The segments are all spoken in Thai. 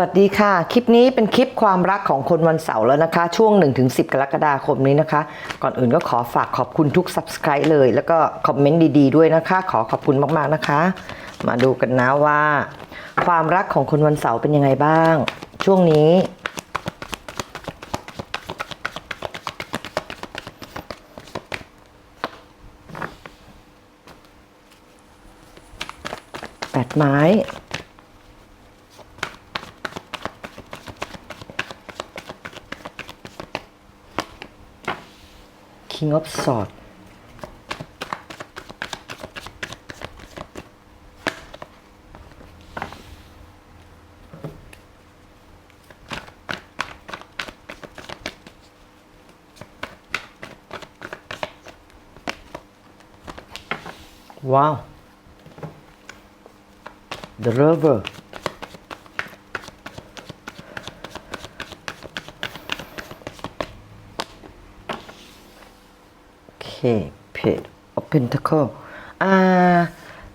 วัสดีค่ะ คลิปนี้เป็นคลิปความรักของคนวันเสาร์แล้วนะคะ ช่วง 1-10 กรกฎาคมนี้นะคะ ก่อนอื่นก็ขอฝากขอบคุณทุก Subscribe เลย แล้วก็คอมเมนต์ดีๆด้วยนะคะ ขอขอบคุณมากๆนะคะ มาดูกันนะว่า ความรักของคนวันเสาร์เป็นยังไงบ้าง ช่วงนี้ แปดไม้ King of Swords ว้าว The River โอเค Page of Pentacle อ่า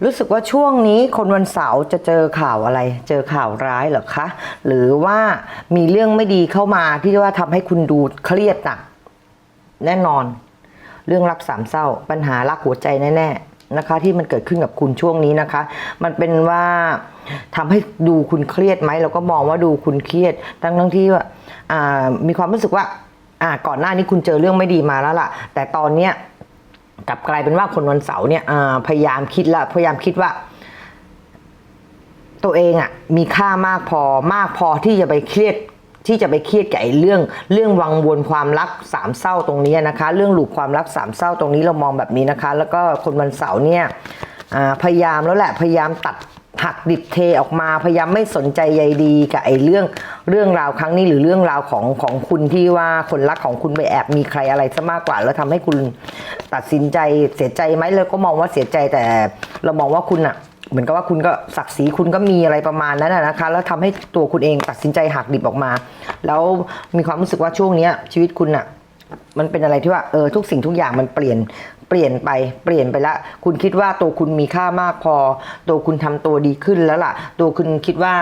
รู้สึกว่าช่วงนี้คนวันเสาร์จะเจอข่าวอะไร เจอข่าวร้ายเหรอคะ หรือว่ามีเรื่องไม่ดีเข้ามาที่ว่าทำให้คุณดูเครียดหนักแน่นอน เรื่องรักสามเศร้า ปัญหารักหัวใจแน่ๆนะคะ ที่มันเกิดขึ้นกับคุณช่วงนี้นะคะ มันเป็นว่าทำให้ดูคุณเครียดไหมเราก็มองว่าดูคุณเครียดทั้งทั้งที่ว่าอ่ามีความรู้สึกว่าอ่าก่อนหน้านี้คุณเจอเรื่องไม่ดีมาแล้วล่ะ แต่ตอนเนี้ย กลับกลายเป็นว่าคนวันเสาร์เนี่ยพยายามคิดละพยายามคิดว่า ตัวเองอะ่ะมีค่ามากพอมากพอที่จะไปเครียดที่จะไปเครียดกับไอ้เรื่องเรื่องวังวนความรักสามเศร้าตรงนี้นะคะ เรื่องหลูกความรักสามเศร้าตรงนี้เรามองแบบนี้นะคะ แล้วก็คนวันเสาร์เนี่ยพยายามแล้วแหละพยายามตัด หักดิบเทออกมาพยายามไม่สนใจใยดีกับไอ้เรื่องเรื่องราวครั้งนี้หรือเรื่องราวของของคุณที่ว่าคนรักของคุณไปแอบมีใครอะไรซะมากกว่า แล้วทำให้คุณตัดสินใจเสียใจไหมเราก็มองว่าเสียใจแต่เรามองว่าคุณอะเหมือนกับว่าคุณก็ศักดิ์ศรีคุณก็มีอะไรประมาณนั้นนะคะ แล้วทำให้ตัวคุณเองตัดสินใจหักดิบออกมา แล้วมีความรู้สึกว่าช่วงเนี้ยชีวิตคุณอะมันเป็นอะไรที่ว่าเออทุกสิ่งทุกอย่างมันเปลี่ยน เปลี่ยนไปเปลี่ยนไปละคุณคิดว่าตัวคุณมีค่ามากพอ ตัวคุณทำตัวดีขึ้นแล้วล่ะ ตัวคุณคิดว่า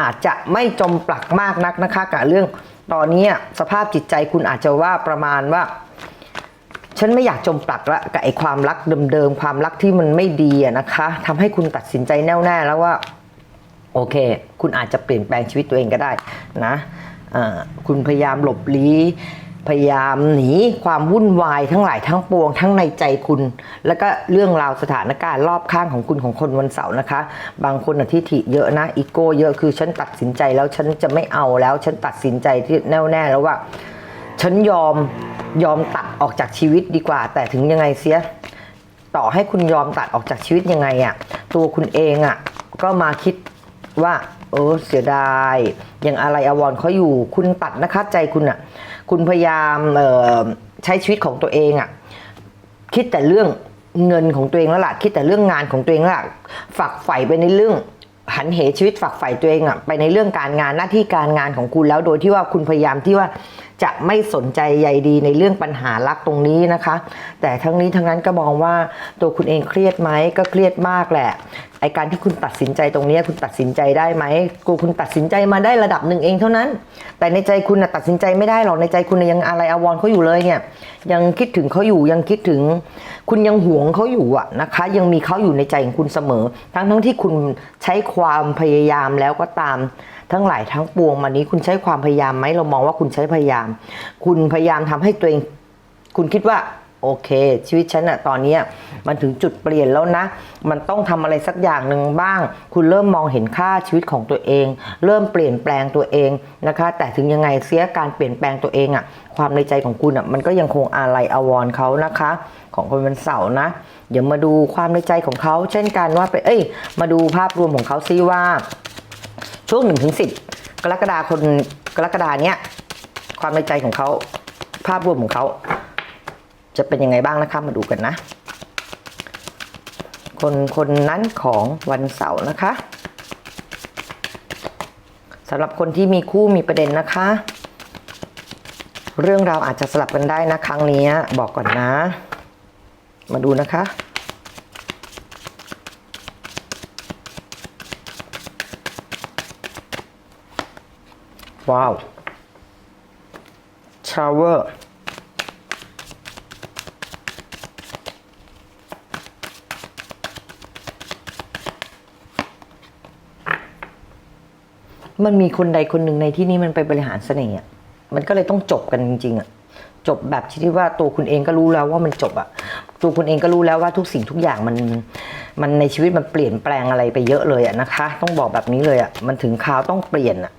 อาจจะไม่จมปลักมากนักนะคะกับเรื่อง ตอนนี้สภาพจิตใจคุณอาจจะว่าประมาณว่าฉันไม่อยากจมปลักละกับไอความรักเดิมๆความรักที่มันไม่ดีนะคะทำให้คุณตัดสินใจแน่วแน่แล้วว่า โอเค คุณอาจจะเปลี่ยนแปลงชีวิตตัวเองก็ได้นะอ่าคุณพยายามหลบลี้ พยายามหนีความวุ่นวายทั้งหลายทั้งปวง ทั้งในใจคุณ แล้วก็เรื่องราวสถานการณ์รอบข้างของคุณของคนวันเสาร์นะคะ บางคนอทิฐิเยอะนะอีโก้เยอะคือฉันตัดสินใจแล้วฉันจะไม่เอาแล้ว ฉันตัดสินใจที่แน่วแน่แล้วว่า ฉันยอมยอมตัดออกจากชีวิตดีกว่า แต่ถึงยังไงเสีย ต่อให้คุณยอมตัดออกจากชีวิตยังไงอะ่ะตัวคุณเองอะ่ะก็มาคิดว่า เออเสียดายยังอะไรอาวรเขาอยู่คุณตัดนะคะใจคุณอะ่ะ คุณพยายามใช้ชีวิตของตัวเองอะคิดแต่เรื่องเงินของตัวเองแล้วล่ะคิดแต่เรื่องงานของตัวเองแล้วล่ะฝักใฝ่ไปในเรื่องหันเหชีวิตฝักใฝ่ตัวเองอะไปในเรื่องการงานหน้าที่การงานของคุณแล้วโดยที่ว่าคุณพยายามที่ว่า จะไม่สนใจใยดีในเรื่องปัญหารักตรงนี้นะคะ แต่ทั้งนี้ทั้งนั้นก็มองว่าตัวคุณเองเครียดไหมก็เครียดมากแหละไอการที่คุณตัดสินใจตรงนี้คุณตัดสินใจได้ไหมกูคุณตัดสินใจมาได้ระดับหนึ่งเองเท่านั้น แต่ในใจคุณนะตัดสินใจไม่ได้หรอกในใจคุณนะยังอะไรอาวรเขาอยู่เลยเนี่ยยังคิดถึงเขาอยู่ยังคิดถึง คุณยังหวงเขาอยู่อะนะคะ ยังมีเขาอยู่ในใจของคุณเสมอ ทั้งทั้งที่คุณใช้ความพยายามแล้วก็ตาม ทั้งหลายทั้งปวงมานี้คุณใช้ความพยายามไหมเรามองว่าคุณใช้พยายาม คุณพยายามทำให้ตัวเอง คุณคิดว่าโอเค ชีวิตฉันอะตอนนี้มันถึงจุดเปลี่ยนแล้วนะ มันต้องทำอะไรสักอย่างหนึ่งบ้าง คุณเริ่มมองเห็นค่าชีวิตของตัวเอง เริ่มเปลี่ยนแปลงตัวเองนะคะ แต่ถึงยังไงเสียการเปลี่ยนแปลงตัวเองอะความในใจของคุณอะมันก็ยังคงอาลัยอาวรณ์เขานะคะ ของคนวันเสาร์นะเดี๋ยวมาดูความในใจของเขา เช่นกันว่าไปเอ้ย มาดูภาพรวมของเขาซิว่า ช่วงหนึ่งถึงสิบกรกฎาคนกรกฎาเนี้ยความในใจของเขาภาพรวมของเขา จะเป็นยังไงบ้างนะคะมาดูกันนะ คนคนนั้นของวันเสาร์นะคะสำหรับคนที่มีคู่มีประเด็นนะคะ เรื่องราวอาจจะสลับกันได้นะครั้งนี้บอกก่อนนะ มาดูนะคะ ว้าวชาวเวอร์มันมีคนใดคนหนึ่งในที่นี้มันไปบริหารเสน่ห์อะมันก็เลยต้องจบกันจริงๆอะจบแบบที่ว่าตัวคุณเองก็รู้แล้วว่ามันจบอะตัวคุณเองก็รู้แล้วว่าทุกสิ่งทุกอย่างมันมันในชีวิตมันเปลี่ยนแปลงอะไรไปเยอะเลยอะนะคะ ต้องบอกแบบนี้เลยอะมันถึงคราวต้องเปลี่ยนอะ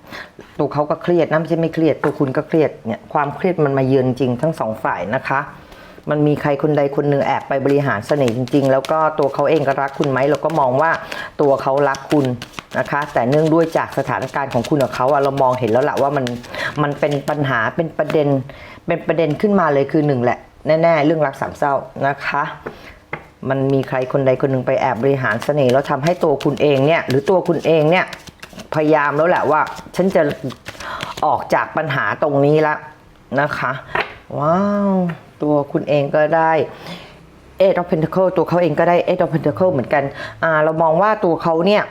ตัวเขาก็เครียดนะไม่ใช่ไม่เครียดตัวคุณก็เครียดเนี่ยความเครียดมันมาเยือนจริงทั้งสองฝ่ายนะคะ มันมีใครคนใดคนหนึ่งแอบไปบริหารเสน่ห์จริง ๆ แล้วก็ตัวเขาเองก็รักคุณไหมเราก็มองว่าตัวเขารักคุณนะคะ แต่เนื่องด้วยจากสถานการณ์ของคุณกับเขาอะเรามองเห็นแล้วแหละว่ามันมันเป็นปัญหาเป็นประเด็นเป็นประเด็นขึ้นมาเลยคือหนึ่งแหละแน่ๆเรื่องรักสามเศร้านะคะมันมีใครคนใดคนหนึ่งไปแอบบริหารเสน่ห์แล้วทำให้ตัวคุณเองเนี่ย หรือตัวคุณเองเนี่ย พยายามแล้วแหละว่า ฉันจะออกจากปัญหาตรงนี้ละนะคะ ว้าว ตัวคุณเองก็ได้ Eight of Pentacle ตัวเขาเองก็ได้ Eight of Pentacle เหมือนกัน อ่า เรามองว่าตัวเขาเนี่ย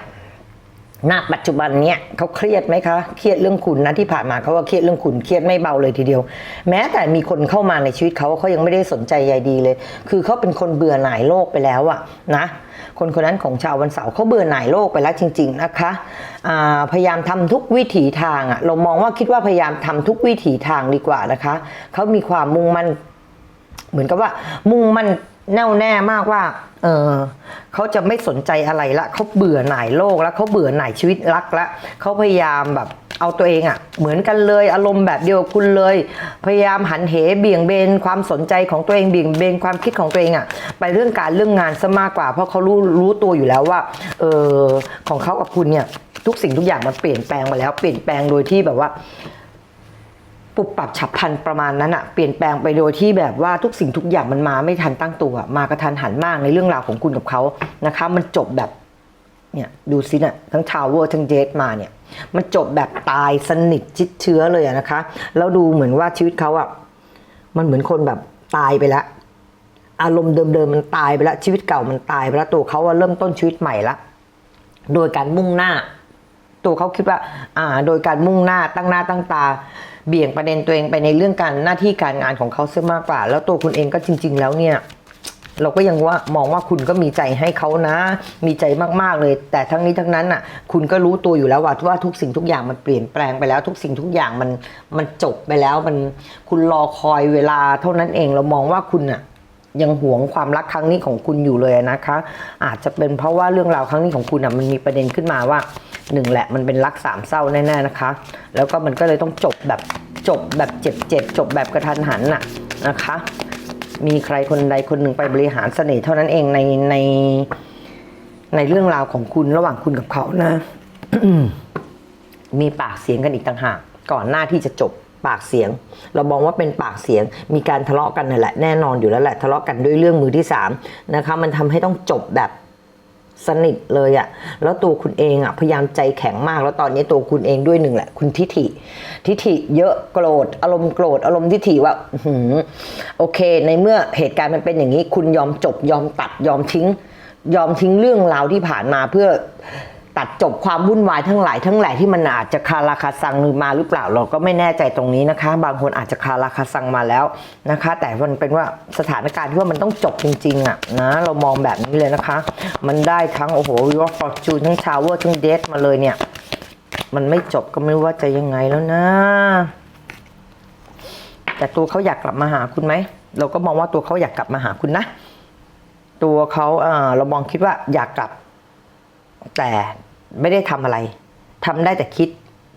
ณปัจจุบันเนี่ยเขาเครียดไหมคะ เครียดเรื่องคุณนะที่ผ่านมาเขาก็เครียดเรื่องคุณเครียดไม่เบาเลยทีเดียว แม้แต่มีคนเข้ามาในชีวิตเขาเขายังไม่ได้สนใจใยดีเลย คือเขาเป็นคนเบื่อหน่ายโลกไปแล้วอะนะคนคนนั้นของชาววันเสาร์เขาเบื่อหน่ายโลกไปแล้วจริง ๆนะคะพยายามทำทุกวิถีทางอะเรามองว่าคิดว่าพยายามทำทุกวิถีทางดีกว่านะคะเขามีความมุ่งมั่นเหมือนกับว่ามุ่งมั่น แน่วแน่มากว่า เออเขาจะไม่สนใจอะไรละเขาเบื่อหน่ายโลกแล้วเขาเบื่อหน่ายชีวิตรักละเขาพยายามแบบเอาตัวเองอะ่ะ เหมือนกันเลยอารมณ์แบบเดียวกับคุณเลย พยายามหันเหเบี่ยงเบนความสนใจของตัวเองเบี่ยงเบนความคิดของตัวเองอะ่ะ ไปเรื่องการเรื่องงานซะมากกว่า เพราะเขารู้รู้ตัวอยู่แล้วว่า เออของเขากับคุณเนี่ย ทุกสิ่งทุกอย่างมันเปลี่ยนแปลงมาแล้ว เปลี่ยนแปลงโดยที่แบบว่า ปุบปรับฉับพลันประมาณนั้นอะเปลี่ยนแปลงไปโดยที่แบบว่าทุกสิ่งทุกอย่างมันมาไม่ทันตั้งตัว มากระทันหันมากในเรื่องราวของคุณกับเขานะคะ มันจบแบบเนี่ยดูซิน่ะทั้งทาวเวอร์ทั้งเจสมาเนี่ย มันจบแบบตายสนิทชิดเชื้อเลยอะนะคะ แล้วดูเหมือนว่าชีวิตเขาอะมันเหมือนคนแบบตายไปแล้วอารมณ์เดิมๆมันตายไปแล้วชีวิตเก่ามันตายไปแล้วตัวเขาเริ่มต้นชีวิตใหม่ละโดยการมุ่งหน้า ตัวเขาคิดว่าอ่า โดยการมุ่งหน้าตั้งหน้าตั้งตา เบี่ยงประเด็นตัวเองไปในเรื่องการหน้าที่การงานของเขาเสียมากกว่า แล้วตัวคุณเองก็จริง ๆ แล้วเนี่ยเราก็ยังว่ามองว่าคุณก็มีใจให้เขานะ มีใจมากๆเลย แต่ทั้งนี้ทั้งนั้นอะ คุณก็รู้ตัวอยู่แล้วว่าว่าทุกสิ่งทุกอย่างมันเปลี่ยนแปลงไปแล้ว ทุกสิ่งทุกอย่างมันมันจบไปแล้วมันคุณรอคอยเวลาเท่านั้นเองเรามองว่าคุณอะยังหวงความรักครั้งนี้ของคุณอยู่เลยนะคะ อาจจะเป็นเพราะว่าเรื่องราวครั้งนี้ของคุณอะมันมีประเด็นขึ้นมาว่า หนึ่งแหละมันเป็นรักสามเศร้าแน่ๆนะคะ แล้วก็มันก็เลยต้องจบแบบจบแบบเจ็บๆจบแบบกระทันหันน่ะนะคะ มีใครคนใดคนหนึ่งไปบริหารเสน่ห์เท่านั้นเองในในในเรื่องราวของคุณระหว่างคุณกับเขานะ มีปากเสียงกันอีกต่างหาก ก่อนหน้าที่จะจบปากเสียง เรามองว่าเป็นปากเสียง มีการทะเลาะกันนั่นแหละแน่นอนอยู่แล้วแหละทะเลาะกันด้วยเรื่องมือที่สามนะคะมันทำให้ต้องจบแบบ สนิทเลยอะแล้วตัวคุณเองอะพยายามใจแข็งมาก แล้วตอนนี้ตัวคุณเองด้วยหนึ่งแหละ คุณทิฐิ ทิฐิเยอะโกรธ อารมณ์โกรธ อารมณ์ทิฐิว่าหืมโอเค ในเมื่อเหตุการณ์มันเป็นอย่างนี้ คุณยอมจบยอมตัดยอมทิ้ง ยอมทิ้งเรื่องราวที่ผ่านมาเพื่อ ตัดจบความวุ่นวายทั้งหลายทั้งแหล่ที่มันอาจจะคาราคาซังมาหรือเปล่าเราก็ไม่แน่ใจตรงนี้นะคะ บางคนอาจจะคาราคาซังมาแล้วนะคะ แต่มันเป็นว่าสถานการณ์ที่ว่ามันต้องจบจริงๆอะนะเรามองแบบนี้เลยนะคะ มันได้ทั้งโอ้โหวิวฟอร์จูนทั้งชาวเวอร์ทั้งเดทมาเลยเนี่ย มันไม่จบก็ไม่รู้ว่าจะยังไงแล้วนะ แต่ตัวเขาอยากกลับมาหาคุณไหมเราก็มองว่าตัวเขาอยากกลับมาหาคุณนะ ตัวเขาเออเรามองคิดว่าอยากกลับ แต่ไม่ได้ทำอะไรทำได้แต่คิด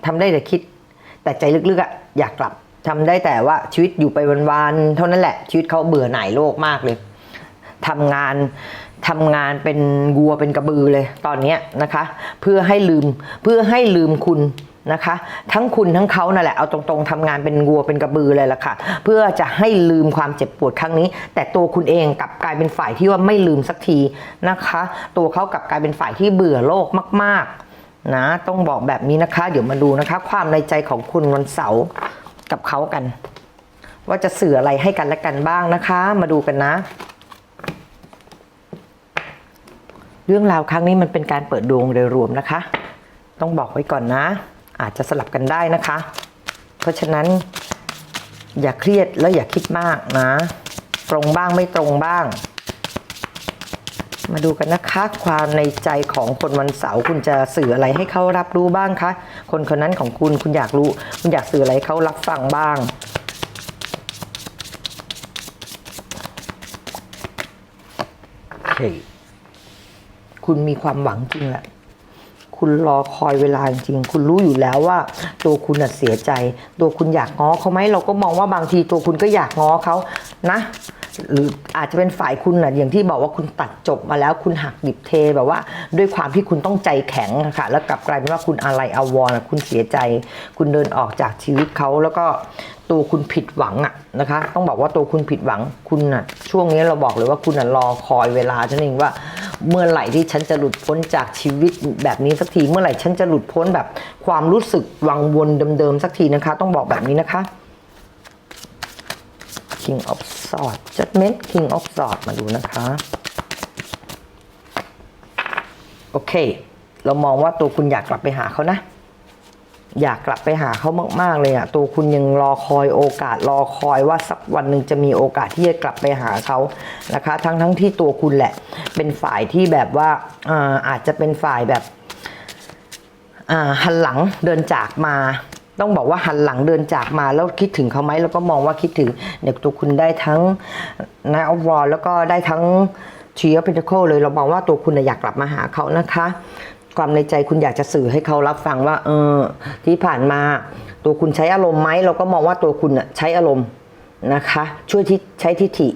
ทำได้แต่คิด แต่ใจลึกๆอะอยากกลับทำได้แต่ว่าชีวิตอยู่ไปวันๆเท่านั้นแหละ ชีวิตเขาเบื่อหน่ายโลกมากเลยทำงานทำงานเป็นวัวเป็นกระบือเลยตอนเนี้นะคะ เพื่อให้ลืมเพื่อให้ลืมคุณ นะคะ ทั้งคุณทั้งเขานั่นแหละเอาตรงๆทำงานเป็นวัวเป็นกระบือเลยล่ะค่ะ เพื่อจะให้ลืมความเจ็บปวดครั้งนี้ แต่ตัวคุณเองกลับกลายเป็นฝ่ายที่ว่าไม่ลืมสักทีนะคะ ตัวเขากลับกลายเป็นฝ่ายที่เบื่อโลกมาก ๆ นะ ต้องบอกแบบนี้นะคะ เดี๋ยวมาดูนะคะ ความในใจของคุณวันเสาร์กับเขากัน ว่าจะสื่ออะไรให้กันและกันบ้างนะคะ มาดูกันนะเรื่องราวครั้งนี้มันเป็นการเปิดดวงโดยรวมนะคะ ต้องบอกไว้ก่อนนะ อาจจะสลับกันได้นะคะ เพราะฉะนั้นอย่าเครียดแล้วอย่าคิดมากนะ ตรงบ้างไม่ตรงบ้าง มาดูกันนะคะ ความในใจของคนวันเสาร์คุณจะสื่ออะไรให้เขารับรู้บ้างคะ คนคนนั้นของคุณคุณอยากรู้ คุณอยากสื่ออะไรเขารับฟังบ้างโอเคคุณมีความหวังจริงแหละ คุณรอคอยเวลาจริงคุณรู้อยู่แล้วว่า ตัวคุณเสียใจ ตัวคุณอยากง้อเขาไหมเราก็มองว่าบางทีตัวคุณก็อยากง้อเขานะ หรืออาจจะเป็นฝ่ายคุณนะอย่างที่บอกว่าคุณตัดจบมาแล้วคุณหักดิบเทแบบว่า ด้วยความที่คุณต้องใจแข็งค่ะแล้วกลับกลายเป็นว่าคุณอะไรอาวรณ์อะคุณเสียใจ คุณเดินออกจากชีวิตเขาแล้วก็ตัวคุณผิดหวังอะนะคะ ต้องบอกว่าตัวคุณผิดหวังคุณน่ะช่วงนี้เราบอกเลยว่าคุณน่ะรอคอยเวลาฉันเองว่า เมื่อไหร่ที่ฉันจะหลุดพ้นจากชีวิตแบบนี้สักทีเมื่อไหร่ฉันจะหลุดพ้นแบบความรู้สึกวังวนเดิมๆสักทีนะคะ ต้องบอกแบบนี้นะคะ King of Swords Judgment King of Swords มาดูนะคะ โอเค เรามองว่าตัวคุณอยากกลับไปหาเขานะ อยากกลับไปหาเขามาก ๆ เลยอะตัวคุณยังรอคอยโอกาสรอคอยว่าสักวันหนึ่งจะมีโอกาสที่จะกลับไปหาเขานะคะ ทั้งทั้งที่ตัวคุณแหละ เป็นฝ่ายที่แบบว่าอาอาจจะเป็นฝ่ายแบบหันหลังเดินจากมา ต้องบอกว่าหันหลังเดินจากมาแล้วคิดถึงเขาไหมแล้วก็มองว่าคิดถึงเด็กตัวคุณได้ทั้งนายออฟวอลแล้วก็ได้ทั้งเชีอ p พ n น a โคเลยเรามองว่าตัวคุณอยากกลับมาหาเขานะคะ ความในใจคุณอยากจะสื่อให้เขารับฟังว่า เออ ที่ผ่านมา ตัวคุณใช้อารมณ์ไหมเราก็มองว่าตัวคุณน่ะใช้อารมณ์นะคะ ช่วยที่ใช้ทิฐิ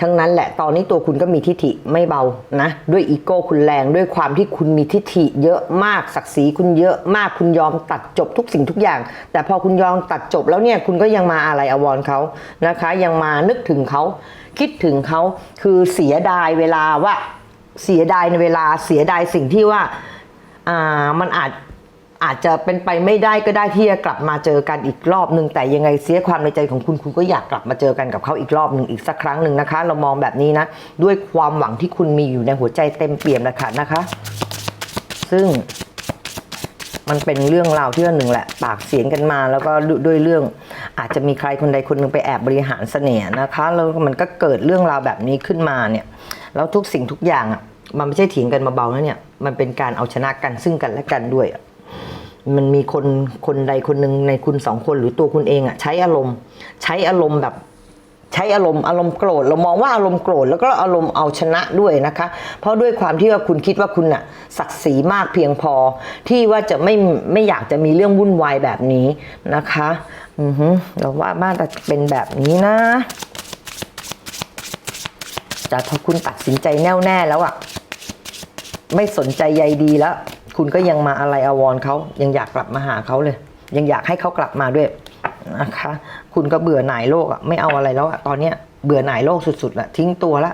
ทั้งนั้นแหละตอนนี้ตัวคุณก็มีทิฐิไม่เบานะ ด้วยอีโก้คุณแรงด้วยความที่คุณมีทิฐิเยอะมากศักดิ์ศรีคุณเยอะมากคุณยอมตัดจบทุกสิ่งทุกอย่าง แต่พอคุณยอมตัดจบแล้วเนี่ยคุณก็ยังมาอะไรอาวรเขานะคะ ยังมานึกถึงเขาคิดถึงเขาคือเสียดายเวลาว่าเสียดายในเวลาเสียดายสิ่งที่ว่าอ่ามันอาจ อาจจะเป็นไปไม่ได้ก็ได้ที่จะกลับมาเจอกันอีกรอบหนึ่งแต่ยังไงเสียความในใจของคุณคุณก็อยากกลับมาเจอกันกับเขาอีกรอบหนึ่งอีกสักครั้งหนึ่งนะคะ เรามองแบบนี้นะ ด้วยความหวังที่คุณมีอยู่ในหัวใจเต็มเปี่ยมแล้วค่ะนะคะ ซึ่งมันเป็นเรื่องราวที่หนึ่งแหละ ปากเสียงกันมาแล้วก็ด้วยเรื่อง อาจจะมีใครคนใดคนหนึ่งไปแอบบริหารเสน่ห์นะคะแล้วมันก็เกิดเรื่องราวแบบนี้ขึ้นมาเนี่ยแล้วทุกสิ่งทุกอย่างอะมันไม่ใช่เถียงกันมาเบาๆนะเนี่ยมันเป็นการเอาชนะกันซึ่งกันและกันด้วยอะ มันมีคนคนใดคนหนึ่งในคุณสองคนหรือตัวคุณเองอะใช้อารมณ์ ใช้อารมณ์แบบใช้อารมณ์อารมณ์โกรธเรามองว่าอารมณ์โกรธแล้วก็อารมณ์เอาชนะด้วยนะคะ เพราะด้วยความที่ว่าคุณคิดว่าคุณน่ะศักดิ์ศรีมากเพียงพอ ที่ว่าจะไม่ไม่อยากจะมีเรื่องวุ่นวายแบบนี้นะคะอือฮึเราว่าบ้านจะเป็นแบบนี้นะแต่พอคุณตัดสินใจแน่วแน่แล้วอะไม่สนใจใยดีแล้ว คุณก็ยังมาอะไรอาวรเขายังอยากกลับมาหาเขาเลย ยังอยากให้เขากลับมาด้วยนะคะ คุณก็เบื่อหน่ายโลกอะไม่เอาอะไรแล้วอะตอนเนี้ยเบื่อหน่ายโลกสุดๆละทิ้งตัวละ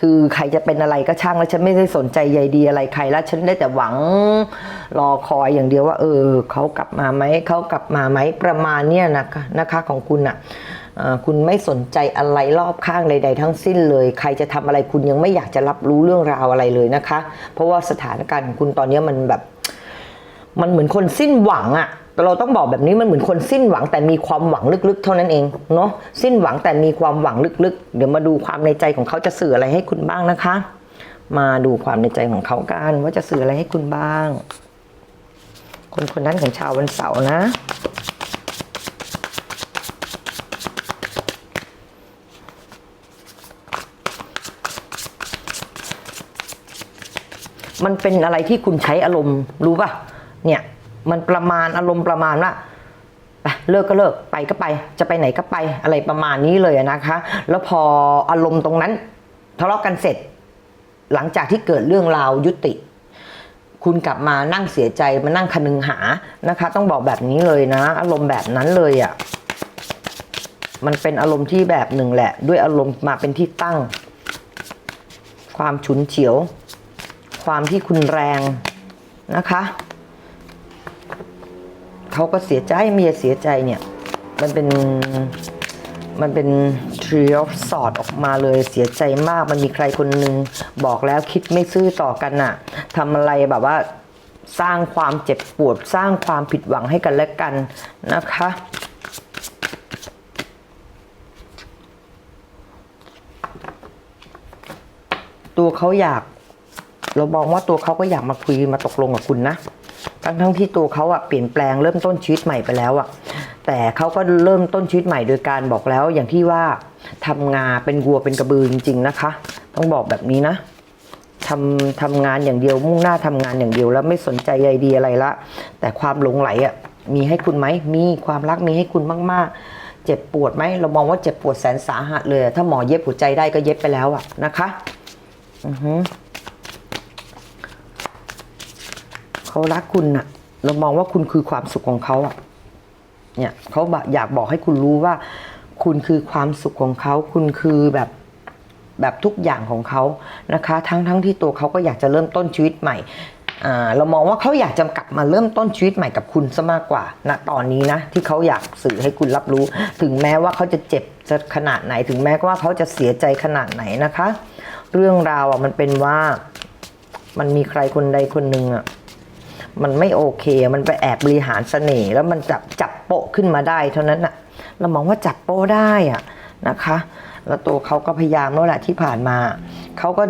คือใครจะเป็นอะไรก็ช่างแล้วฉันไม่ได้สนใจใยดีอะไรใครแล้วฉันได้แต่หวังรอคอยอย่างเดียวว่า เออเขากลับมาไหมเขากลับมาไหมประมาณเนี้ยนะคะนะคะของคุณอะเอ่อ คุณไม่สนใจอะไรรอบข้างใด ๆ ทั้งสิ้นเลย ใครจะทำอะไรคุณยังไม่อยากจะรับรู้เรื่องราวอะไรเลยนะคะ เพราะว่าสถานการณ์ของคุณตอนนี้มันแบบ มันเหมือนคนสิ้นหวังอะเราต้องบอกแบบนี้มันเหมือนคนสิ้นหวังแต่มีความหวังลึกๆ เท่านั้นเองเนาะสิ้นหวังแต่มีความหวังลึกๆ เดี๋ยวมาดูความในใจของเขาจะสื่ออะไรให้คุณบ้างนะคะ มาดูความในใจของเขากันว่าจะสื่ออะไรให้คุณบ้าง คนคนนั้นของชาววันเสาร์นะ มันเป็นอะไรที่คุณใช้อารมณ์รู้ป่ะ เนี่ยมันประมาณอารมณ์ประมาณว่าไปเลิกก็เลิกไปก็ไป จะไปไหนก็ไปอะไรประมาณนี้เลยนะคะ แล้วพออารมณ์ตรงนั้นทะเลาะกันเสร็จ หลังจากที่เกิดเรื่องราวยุติ คุณกลับมานั่งเสียใจมานั่งคนึงหานะคะ ต้องบอกแบบนี้เลยนะ อารมณ์แบบนั้นเลยอะ่ะมันเป็นอารมณ์ที่แบบหนึ่งแหละ ด้วยอารมณ์มาเป็นที่ตั้ง ความฉุนเฉียว ความที่คุณแรงนะคะเขาก็เสียใจเมียเสียใจเนี่ย มันเป็นมันเป็นทรีออฟสอดออกมาเลยเสียใจมากมันมีใครคนนึงบอกแล้วคิดไม่ซื่อต่อกันอะทำอะไรแบบว่าสร้างความเจ็บปวดสร้างความผิดหวังให้กันและกันนะคะ ตัวเขาอยาก เรามองว่าตัวเขาก็อยากมาคุยมาตกลงกับคุณนะ ทั้งทั้งที่ตัวเขาอะเปลี่ยนแปลงเริ่มต้นชีวิตใหม่ไปแล้วอะแต่เขาก็เริ่มต้นชีวิตใหม่โดยการบอกแล้ว อย่างที่ว่าทำงานเป็นวัวเป็นกระบือจริง ๆนะคะ ต้องบอกแบบนี้นะทำทำงานอย่างเดียวมุ่งหน้าทำงานอย่างเดียวแล้วไม่สนใจใยดีอะไรละ แต่ความหลงไหลอะมีให้คุณไหมมีความรักมีให้คุณมาก ๆ เจ็บปวดไหมเรามองว่าเจ็บปวดแสนสาหัสเลย ถ้าหมอเย็บหัวใจได้ก็เย็บไปแล้วอะนะคะ อือฮึ เขารักคุณน่ะเรามองว่าคุณคือความสุขของเขาอะเนี่ยเขาอยากบอกให้คุณรู้ว่า คุณคือความสุขของเขา คุณคือแบบแบบทุกอย่างของเขานะคะ ทั้งทั้งที่ตัวเขาก็อยากจะเริ่มต้นชีวิตใหม่เรามองว่าเขาอยากจะกลับมาเริ่มต้นชีวิตใหม่กับคุณซะมากกว่าณตอนนี้นะที่เขาอยากสื่อให้คุณรับรู้ ถึงแม้ว่าเขาจะเจ็บจะขนาดไหน ถึงแม้ว่าเขาจะเสียใจขนาดไหนนะคะ เรื่องราวอะมันเป็นว่า มันมีใครคนใดคนหนึ่งอะ มันไม่โอเค มันไปแอบบริหารเสน่ห์แล้วมันจับจับโปะขึ้นมาได้ เท่านั้นน่ะเรามองว่าจับโปะได้อะนะคะ แล้วตัวเขาก็พยายามแล้วแหละที่ผ่านมาเขาก็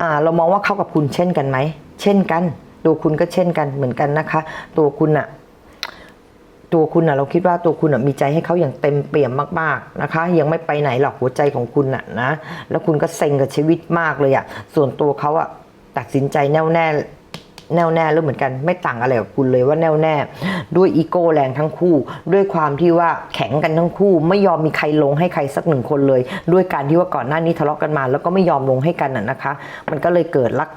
อ่าเรามองว่าเขากับคุณเช่นกันไหมเช่นกัน ตัวคุณก็เช่นกันเหมือนกันนะคะ ตัวคุณอะตัวคุณอะเราคิดว่าตัวคุณอะมีใจให้เขาอย่างเต็มเปี่ยมมากๆนะคะ ยังไม่ไปไหนหรอกหัวใจของคุณอะนะ แล้วคุณก็เซ็งกับชีวิตมากเลยอะส่วนตัวเขาอะตัดสินใจแน่วแน่ แน่วแน่แล้วเหมือนกันไม่ต่างอะไรกับคุณเลยว่าแน่วแน่ ด้วยอีโก้แรงทั้งคู่ ด้วยความที่ว่าแข็งกันทั้งคู่ ไม่ยอมมีใครลงให้ใครสักหนึ่งคนเลย ด้วยการที่ว่าก่อนหน้านี้ทะเลาะกันมา แล้วก็ไม่ยอมลงให้กันน่ะนะคะ มันก็เลยเกิดรัก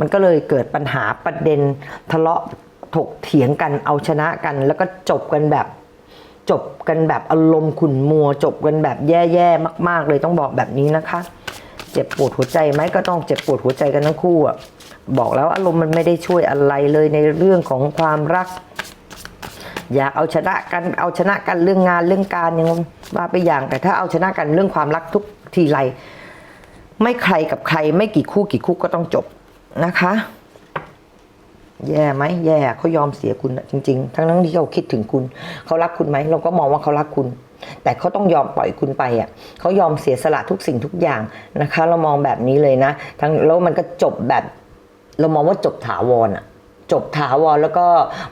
มันก็เลยเกิดปัญหาประเด็นทะเลาะถกเถียงกันเอาชนะกัน แล้วก็จบกันแบบจบกันแบบอารมณ์ขุ่นมัว จบกันแบบแย่ๆมาก ๆ เลยต้องบอกแบบนี้นะคะ เจ็บปวดหัวใจไหมก็ต้องเจ็บปวดหัวใจกันทั้งคู่อะบอกแล้วอารมณ์มันไม่ได้ช่วยอะไรเลยในเรื่องของความรัก อยากเอาชนะกันเอาชนะกันเรื่องงานเรื่องการยังว่าไปอย่าง แต่ถ้าเอาชนะกันเรื่องความรักทุกทีไรไม่ใครกับใครไม่กี่คู่กี่คู่ก็ต้องจบนะคะ แย่ไหมแย่เขายอมเสียคุณอะจริง ๆ ทั้งนั้นที่เขาคิดถึงคุณ เขารักคุณไหมเราก็มองว่าเขารักคุณ แต่เขาต้องยอมปล่อยคุณไปอะเขายอมเสียสละทุกสิ่งทุกอย่างนะคะ เรามองแบบนี้เลยนะ ทั้งแล้วมันก็จบแบบ เรามองว่าจบถาวรอะจบถาวรแล้วก็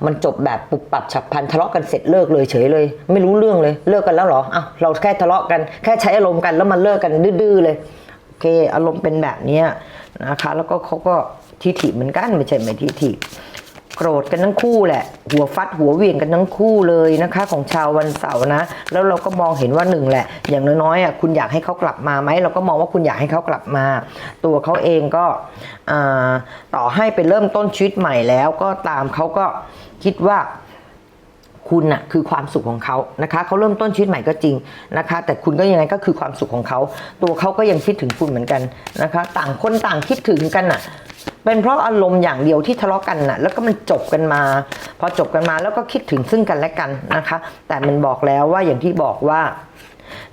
มันจบแบบปุบปับฉับพลันทะเลาะกันเสร็จเลิกเลยเฉยเลย ไม่รู้เรื่องเลยเลิกกันแล้วเหรออ้าวเราแค่ทะเลาะกันแค่ใช้อารมณ์กันแล้วมันเลิกกันดื้อๆเลยโอเค อารมณ์เป็นแบบเนี้ยนะคะ แล้วก็เขาก็ทิฐิเหมือนกันไม่ใช่ไม่ทิฐิ โกรธกันทั้งคู่แหละ หัวฟัดหัวเวี่ยงกันทั้งคู่เลยนะคะ ของชาววันเสาร์นะ แล้วเราก็มองเห็นว่าหนึ่งแหละ อย่างน้อยๆอะคุณอยากให้เขากลับมาไหมเราก็มองว่าคุณอยากให้เขากลับมา ตัวเขาเองก็ต่อให้ไปเริ่มต้นชีวิตใหม่แล้วก็ตามเขาก็คิดว่า คุณน่ะคือความสุขของเขานะคะเขาเริ่มต้นชีวิตใหม่ก็จริงนะคะ แต่คุณก็ยังไงก็คือความสุขของเขา ตัวเขาก็ยังคิดถึงคุณเหมือนกันนะคะ ต่างคนต่างคิดถึงกันน่ะเป็นเพราะอารมณ์อย่างเดียวที่ทะเลาะกันน่ะแล้วก็มันจบกันมา พอจบกันมาแล้วก็คิดถึงซึ่งกันและกันนะคะ แต่มันบอกแล้วว่าอย่างที่บอกว่า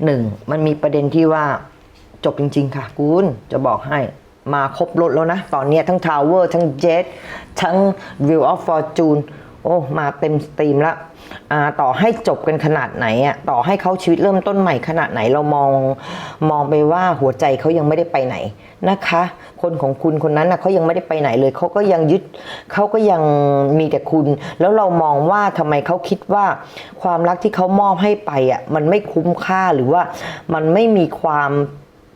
หนึ่งมันมีประเด็นที่ว่าจบจริง ๆ ค่ะ คุณจะบอกให้มาครบรถแล้วนะ ตอนนี้ทั้ง Tower ทั้ง Jet ทั้ง View of Fortune โอ้มาเต็มสตรีมล้วอ่าต่อให้จบกันขนาดไหนอะต่อให้เขาชีวิตเริ่มต้นใหม่ขนาดไหนเรามองมองไปว่าหัวใจเขายังไม่ได้ไปไหนนะคะ คนของคุณคนนั้นนะเขายังไม่ได้ไปไหนเลยเขาก็ยังยึดเขาก็ยังมีแต่คุณ แล้วเรามองว่าทำไมเขาคิดว่า ความรักที่เขามอบให้ไปอะมันไม่คุ้มค่าหรือว่ามันไม่มีความ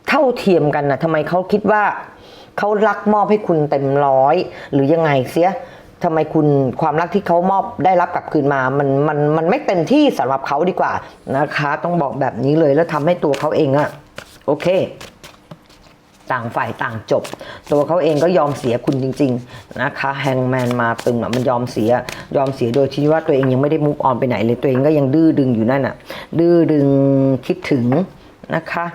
เท่าเทียมกันนะทำไมเขาคิดว่าเขารักมอบให้คุณเต็มร้อยหรือยังไงเสีย ทำไมคุณความรักที่เขามอบได้รับกลับคืนมา มันมันมันไม่เต็มที่สำหรับเขาดีกว่านะคะ ต้องบอกแบบนี้เลยแล้วทำให้ตัวเขาเองอะโอเค ต่างฝ่ายต่างจบ ตัวเขาเองก็ยอมเสียคุณจริง ๆ นะคะแฮงแมนมาตึงอะมันยอมเสีย ยอมเสียโดยที่ว่าตัวเองยังไม่ได้มุกออนไปไหนเลยตัวเองก็ยังดื้อดึงอยู่นั่นอะดื้อดึงคิดถึงนะคะ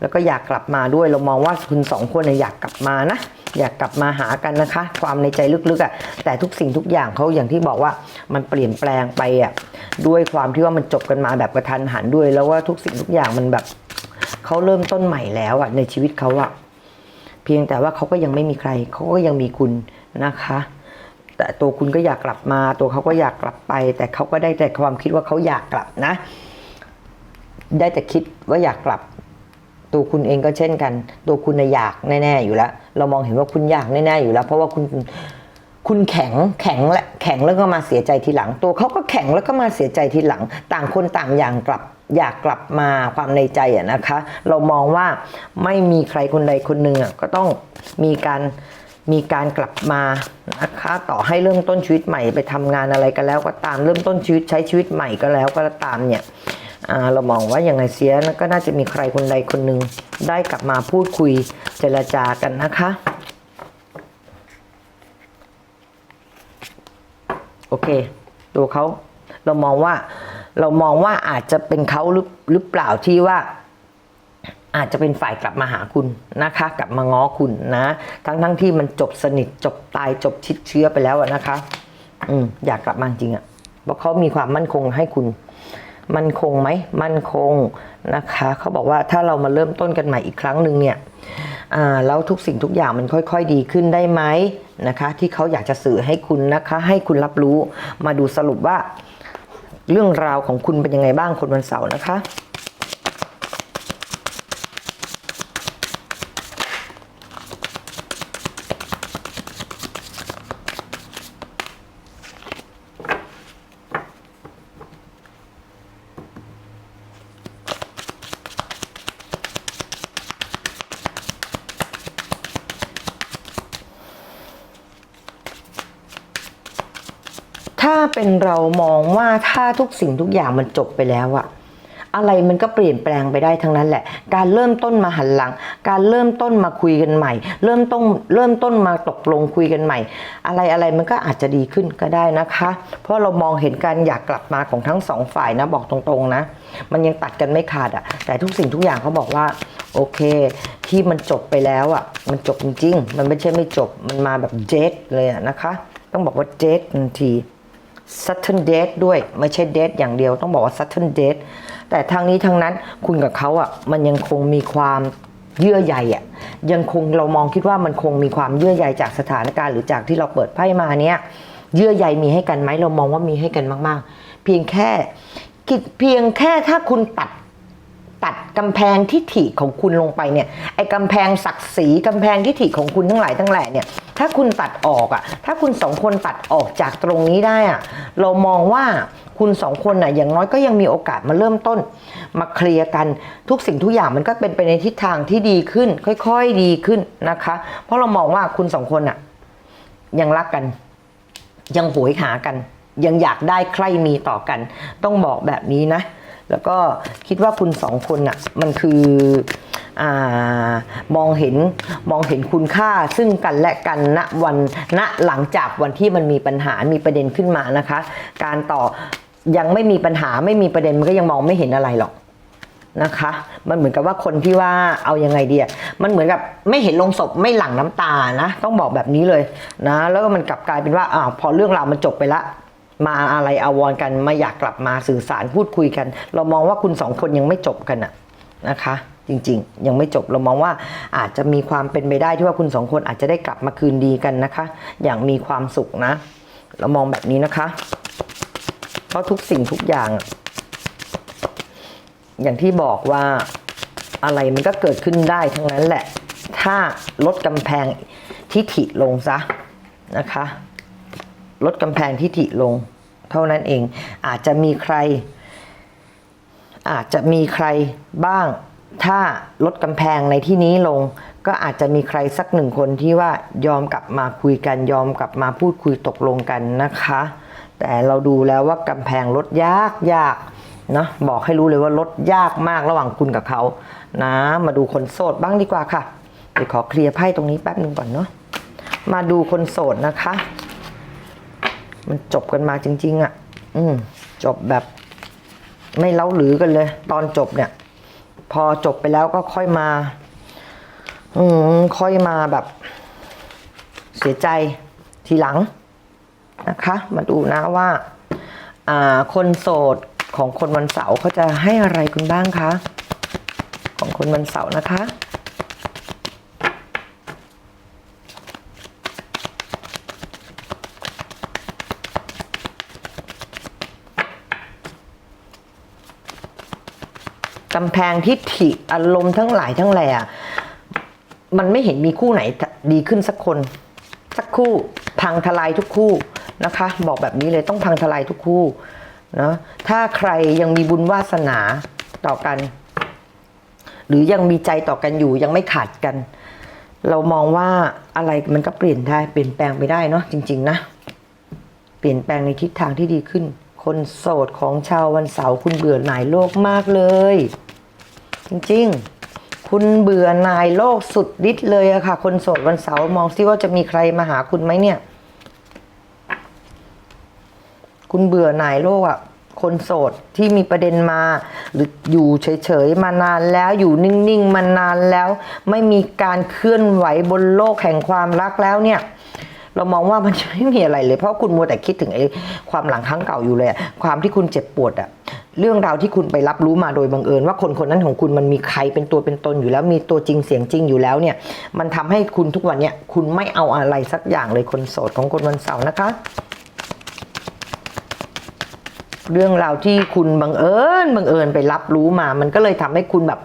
แล้วก็อยากกลับมาด้วยเรามองว่าคุณสองคนเนี่ยอยากกลับมานะ อยากกลับมาหากันนะคะ ความในใจลึกๆอะ่ะแต่ทุกสิ่งทุกอย่างเขาอย่างที่บอกว่ามันเปลี่ยนแปลงไปอะ่ะด้วยความที่ว่ามันจบกันมาแบบกระทันหันด้วย แล้วว่าทุกสิ่งทุกอย่างมันแบบเขาเริ่มต้นใหม่แล้วอะ่ะในชีวิตเขาอะ่ะเพียงแต่ว่าเขาก็ยังไม่มีใครเขาก็ยังมีคุณนะคะแต่ตัวคุณก็อยากกลับมา ตัวเขาก็อยากกลับไป แต่เขาก็ได้แต่ความคิดว่าเขาอยากกลับนะ ได้แต่คิดว่าอยากกลับ ตัวคุณเองก็เช่นกัน ตัวคุณน่ะอยากแน่ๆอยู่แล้ว เรามองเห็นว่าคุณอยากแน่ๆอยู่แล้ว เพราะว่าคุณคุณแข็งแข็งและแข็งแล้วก็มาเสียใจทีหลัง ตัวเขาก็แข็งแล้วก็มาเสียใจทีหลัง ต่างคนต่างอย่างกลับอยากกลับมาความในใจอะนะคะ เรามองว่าไม่มีใครคนใดคนหนึ่งอะก็ต้องมีการมีการกลับมานะคะต่อให้เริ่มต้นชีวิตใหม่ไปทำงานอะไรก็แล้วก็ตามเริ่มต้นชีวิตใช้ชีวิตใหม่ก็แล้วก็ตามเนี่ย เรามองว่าอย่างไงเสียก็น่าจะมีใครคนใดคนหนึ่งได้กลับมาพูดคุยเจรจากันนะคะ โอเค ตัวเขาเรามองว่า เรามองว่าอาจจะเป็นเขาหรือหรือเปล่าที่ว่าอาจจะเป็นฝ่ายกลับมาหาคุณนะคะ กลับมาง้อคุณนะ ทั้งทั้งที่มันจบสนิทจบตายจบชิดเชื้อไปแล้วนะคะ อืมอยากกลับมาจริงอะเพราะเขามีความมั่นคงให้คุณ มันคงไหมมันคงนะคะเขาบอกว่าถ้าเรามาเริ่มต้นกันใหม่อีกครั้งหนึ่งเนี่ยอ่าแล้วทุกสิ่งทุกอย่างมันค่อย ๆ ดีขึ้นได้ไหมนะคะ ที่เขาอยากจะสื่อให้คุณนะคะ ให้คุณรับรู้มาดูสรุปว่า เรื่องราวของคุณเป็นยังไงบ้างคนวันเสาร์นะคะ เป็นเรามองว่าถ้าทุกสิ่งทุกอย่างมันจบไปแล้วอะอะไรมันก็เปลี่ยนแปลงไปได้ทั้งนั้นแหละ การเริ่มต้นมาหันหลัง การเริ่มต้นมาคุยกันใหม่ เริ่มต้นเริ่มต้นมาตกลงคุยกันใหม่ อะไรอะไรมันก็อาจจะดีขึ้นก็ได้นะคะ เพราะเรามองเห็นการอยากกลับมาของทั้งสองฝ่ายนะบอกตรงๆนะ มันยังตัดกันไม่ขาดอะแต่ทุกสิ่งทุกอย่างเขาบอกว่าโอเค ที่มันจบไปแล้วอะมันจบจริงๆมันไม่ใช่ไม่จบมันมาแบบเจ็ดเลยอะนะคะ ต้องบอกว่าเจ็ดทันที sudden death ด้วย ไม่ใช่ death อย่างเดียวต้องบอกว่า sudden death แต่ทางนี้ทางนั้นคุณกับเขาอะมันยังคงมีความเยื่อใยอะยังคงเรามองคิดว่ามันคงมีความเยื่อใยจากสถานการณ์หรือจากที่เราเปิดไพ่มาเนี้ยเยื่อใยมีให้กันไหมเรามองว่ามีให้กันมาก ๆ เพียงแค่คิดเพียงแค่ถ้าคุณตัด ตัดกำแพงทิฐิของคุณลงไปเนี่ยไอ้กำแพงศักดิ์ศรีกำแพงทิฐิของคุณทั้งหลายทั้งแหล่เนี่ยถ้าคุณตัดออกอะถ้าคุณสองคนตัดออกจากตรงนี้ได้อะเรามองว่าคุณสองคนน่ะอย่างน้อยก็ยังมีโอกาสมาเริ่มต้น มาเคลียร์กันทุกสิ่งทุกอย่างมันก็เป็นไปในทิศทางที่ดีขึ้น ค่อยๆดีขึ้นนะคะ เพราะเรามองว่าคุณสองคนอะยังรักกัน ยังโหยหากัน ยังอยากได้ใครมีต่อกัน ต้องบอกแบบนี้นะ แล้วก็คิดว่าคุณสองคนน่ะมันคืออมองเห็นมองเห็นคุณค่าซึ่งกันและกันณวันณหลังจากวันที่มันมีปัญหา มีประเด็นขึ้นมานะคะ การต่อยังไม่มีปัญหาไม่มีประเด็นมันก็ยังมองไม่เห็นอะไรหรอกนะคะ มันเหมือนกับว่าคนที่ว่าเอายังไงดีอะมันเหมือนกับไม่เห็นลงศพไม่หลั่งน้ำตานะ ต้องบอกแบบนี้เลยนะ แล้วก็มันกลับกลายเป็นว่าอ้าวพอเรื่องราวมันจบไปละ มาอะไรอาวรกันมาอยากกลับมาสื่อสารพูดคุยกัน เรามองว่าคุณสองคนยังไม่จบกันอะนะคะ จริงๆ ยังไม่จบเรามองว่าอาจจะมีความเป็นไปได้ที่ว่าคุณสองคนอาจจะได้กลับมาคืนดีกันนะคะ อย่างมีความสุขนะ เรามองแบบนี้นะคะ เพราะทุกสิ่งทุกอย่างอะอย่างที่บอกว่าอะไรมันก็เกิดขึ้นได้ทั้งนั้นแหละ ถ้าลดกำแพงทิฐิลงซะนะคะ ลดกำแพงทิฐิลง เท่านั้นเอง อาจจะมีใคร อาจจะมีใครบ้าง ถ้าลดกำแพงในที่นี้ลง ก็อาจจะมีใครสักหนึ่งคนที่ว่ายอมกลับมาคุยกันยอมกลับมาพูดคุยตกลงกันนะคะ แต่เราดูแล้วว่ากำแพงลดยากยากนะบอกให้รู้เลยว่าลดยากมากระหว่างคุณกับเขานะมาดูคนโสดบ้างดีกว่าค่ะเดี๋ยวขอเคลียร์ไพ่ตรงนี้แป๊บหนึ่งก่อนเนาะมาดูคนโสดนะคะ มันจบกันมาจริง ๆอะ อืม จบแบบ ไม่เล้าหรือกันเลย ตอนจบเนี่ย พอจบไปแล้วก็ค่อยมา อืม ค่อยมาแบบ เสียใจทีหลังนะคะ มาดูนะว่า อ่า คนโสดของคนวันเสาร์เขาจะให้อะไรคุณบ้างคะ ของคนวันเสาร์นะคะ กำแพงทิฐิอารมณ์ทั้งหลายทั้งแหล่มันไม่เห็นมีคู่ไหนดีขึ้นสักคน สักคู่พังทลายทุกคู่นะคะ บอกแบบนี้เลยต้องพังทลายทุกคู่เนาะถ้าใครยังมีบุญวาสนาต่อกัน หรือยังมีใจต่อกันอยู่ยังไม่ขาดกัน เรามองว่าอะไรมันก็เปลี่ยนได้เปลี่ยนแปลงไปได้เนาะจริง ๆ นะ เปลี่ยนแปลงในทิศทางที่ดีขึ้น คนโสดของชาววันเสาร์คุณเบื่อหน่ายโลกมากเลย จริงๆ คุณเบื่อหน่ายโลกสุดฤทธิ์เลยอะค่ะ คนโสดวันเสาร์มองซิว่าจะมีใครมาหาคุณไหมเนี่ย คุณเบื่อหน่ายโลกอะคนโสดที่มีประเด็นมา หรืออยู่เฉยๆมานานแล้วอยู่นิ่งๆมานานแล้ว ไม่มีการเคลื่อนไหวบนโลกแห่งความรักแล้วเนี่ย เรามองว่ามันจะไม่มีอะไรเลย เพราะคุณมัวแต่คิดถึงไอ้ความหลังครั้งเก่าอยู่เลยอะความที่คุณเจ็บปวดอะเรื่องราวที่คุณไปรับรู้มาโดยบังเอิญ ว่าคนคนนั้นของคุณมันมีใครเป็นตัวเป็นตนอยู่แล้วมีตัวจริงเสียงจริงอยู่แล้วเนี่ย มันทำให้คุณทุกวันเนี่ยคุณไม่เอาอะไรสักอย่างเลยคนโสดของคนวันเสาร์นะคะเรื่องราวที่คุณบังเอิญบังเอิญไปรับรู้มา มันก็เลยทำให้คุณแบบ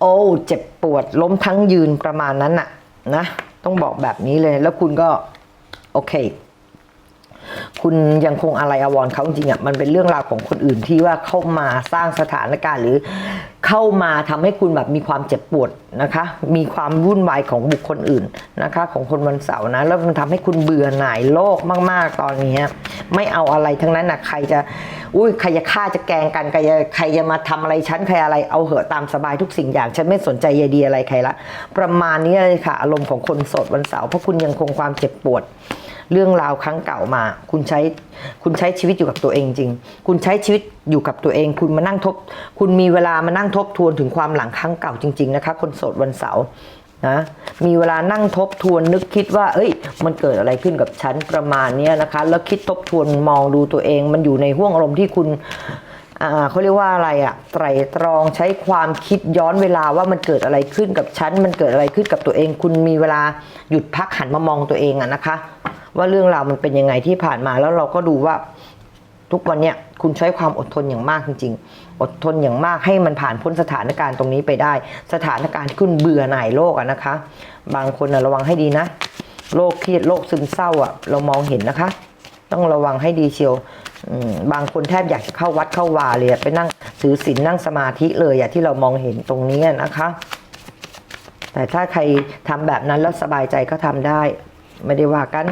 โอ้เจ็บปวดล้มทั้งยืนประมาณนั้นน่ะนะ ต้องบอกแบบนี้เลยแล้วคุณก็ โอเค คุณยังคงอะไรอาวรเขาจริงๆอะมันเป็นเรื่องราวของคนอื่นที่ว่าเข้ามาสร้างสถานการณ์หรือเข้ามาทำให้คุณแบบมีความเจ็บปวดนะคะ มีความวุ่นวายของบุคคลอื่นนะคะ ของคนวันเสาร์นะ แล้วมันทำให้คุณเบื่อหน่ายโลกมาก ๆ ตอนนี้ไม่เอาอะไรทั้งนั้นนะใครจะอุ้ยใครจะฆ่าจะแกงกันใครจะใครจะมาทำอะไรฉันใครอะไรเอาเหอะตามสบายทุกสิ่งอย่างฉันไม่สนใจยดีอะไรใครละ ประมาณนี้เลยค่ะ อารมณ์ของคนโสดวันเสาร์เพราะคุณยังคงความเจ็บปวด เรื่องราวครั้งเก่ามา คุณใช้คุณใช้ชีวิตอยู่กับตัวเองจริง คุณใช้ชีวิตอยู่กับตัวเอง คุณมานั่งทบ คุณมีเวลามานั่งทบทวนถึงความหลังครั้งเก่าจริง ๆนะคะ คนโสดวันเสาร์นะมีเวลานั่งทบทวนนึกคิดว่า เอ้ย มันเกิดอะไรขึ้นกับฉันประมาณนี้นะคะ แล้วคิดทบทวนมองดูตัวเอง มันอยู่ในห่วงอารมณ์ที่คุณเขาเรียกว่าอะไรอะไตรตรองใช้ความคิดย้อนเวลาว่ามันเกิดอะไรขึ้นกับฉัน มันเกิดอะไรขึ้นกับตัวเอง คุณมีเวลาหยุดพักหันมามองตัวเองอะนะคะ ว่าเรื่องราวมันเป็นยังไงที่ผ่านมาแล้วเราก็ดูว่า ทุกวันเนี้ยคุณใช้ความอดทนอย่างมากจริง ๆ อดทนอย่างมากให้มันผ่านพ้นสถานการณ์ตรงนี้ไปได้ สถานการณ์ที่คุณเบื่อหน่ายโลกอะนะคะ บางคนนะระวังให้ดีนะโรคเครียดโรคซึมเศร้าอะเรามองเห็นนะคะ ต้องระวังให้ดีเชียวบางคนแทบอยากจะเข้าวัดเข้าวาเลยไปนั่งถือศีลนั่งสมาธิเลยอะที่เรามองเห็นตรงนี้นะคะ แต่ถ้าใครทำแบบนั้นแล้วสบายใจก็ทำได้ ไม่ได้ว่ากัน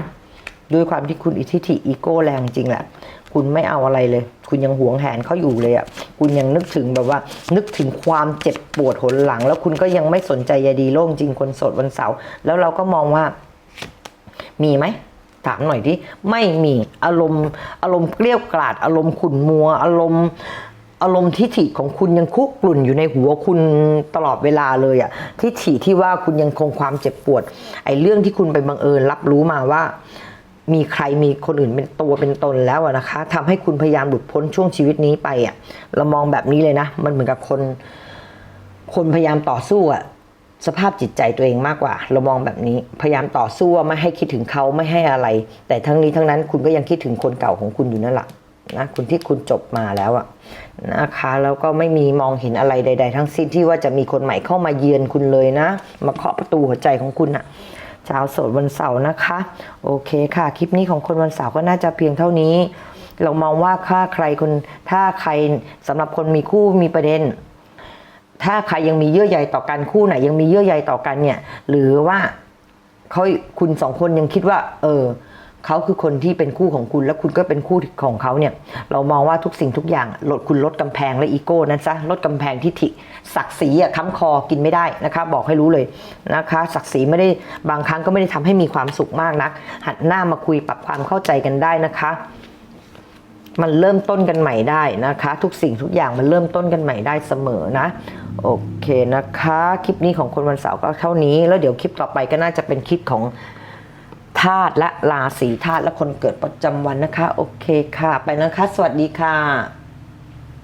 ด้วยความที่คุณอิทธิฐิอีโก้แรงจริงแหละ คุณไม่เอาอะไรเลย คุณยังหวงแหนเขาอยู่เลยอะ่ะ คุณยังนึกถึงแบบว่า นึกถึงความเจ็บปวดหนหลัง แล้วคุณก็ยังไม่สนใจใยดีโลกจริงคนโสดวันเสาร์แล้วเราก็มองว่า มีไหมถามหน่อยที่ไม่มีอารมณ์ อารมณ์เกลี้ยวกล่อดอารมณ์ขุ่นมัว อารมณ์อารมณ์ทิฐิของคุณยังคุกกลุ่นอยู่ในหัวคุณตลอดเวลาเลยอะทิฐิที่ว่าคุณยังคงความเจ็บปวดไอ้เรื่องที่คุณไปบังเอิญรับรู้มาว่า มีใครมีคนอื่นเป็นตัวเป็นตนแล้วอะนะคะทำให้คุณพยายามหลุดพ้นช่วงชีวิตนี้ไปอะเรามองแบบนี้เลยนะ มันเหมือนกับคน คนพยายามต่อสู้อะสภาพจิตใจตัวเองมากกว่า เรามองแบบนี้พยายามต่อสู้ว่าไม่ให้คิดถึงเขาไม่ให้อะไร แต่ทั้งนี้ทั้งนั้นคุณก็ยังคิดถึงคนเก่าของคุณอยู่นั่นแหละนะคุณที่คุณจบมาแล้วอะนะคะแล้วก็ไม่มีมองเห็นอะไรใด ๆ ทั้งสิ้นที่ว่าจะมีคนใหม่เข้ามาเยือนคุณเลยนะ มาเคาะประตูหัวใจของคุณอะ ชาวโสดวันเสาร์นะคะ โอเคค่ะ คลิปนี้ของคนวันเสาร์ก็น่าจะเพียงเท่านี้ เรามองว่าถ้าใครคนถ้าใครสำหรับคนมีคู่มีประเด็น ถ้าใครยังมีเยื่อใยต่อกันคู่ไหนยังมีเยื่อใยต่อกันเนี่ย หรือว่าเขาคุณสองคนยังคิดว่า เออ เขาคือคนที่เป็นคู่ของคุณ แล้วคุณก็เป็นคู่ของเขาเนี่ย เรามองว่าทุกสิ่งทุกอย่างลดคุณลดกำแพงและอีโก้นั้นซะลดกำแพงทิฐิศักดิ์ศรีอะค้ำคอกินไม่ได้นะคะ บอกให้รู้เลยนะคะ ศักดิ์ศรีไม่ได้บางครั้งก็ไม่ได้ทำให้มีความสุขมากนัก หันหน้ามาคุยปรับความเข้าใจกันได้นะคะมันเริ่มต้นกันใหม่ได้นะคะ ทุกสิ่งทุกอย่างมันเริ่มต้นกันใหม่ได้เสมอนะ โอเคนะคะ คลิปนี้ของคนวันเสาร์ก็เท่านี้ แล้วเดี๋ยวคลิปต่อไปก็น่าจะเป็นคลิปของ ธาตุและราศีธาตุและคนเกิดประจำวันนะคะ โอเคค่ะ ไปนะคะ สวัสดีค่ะ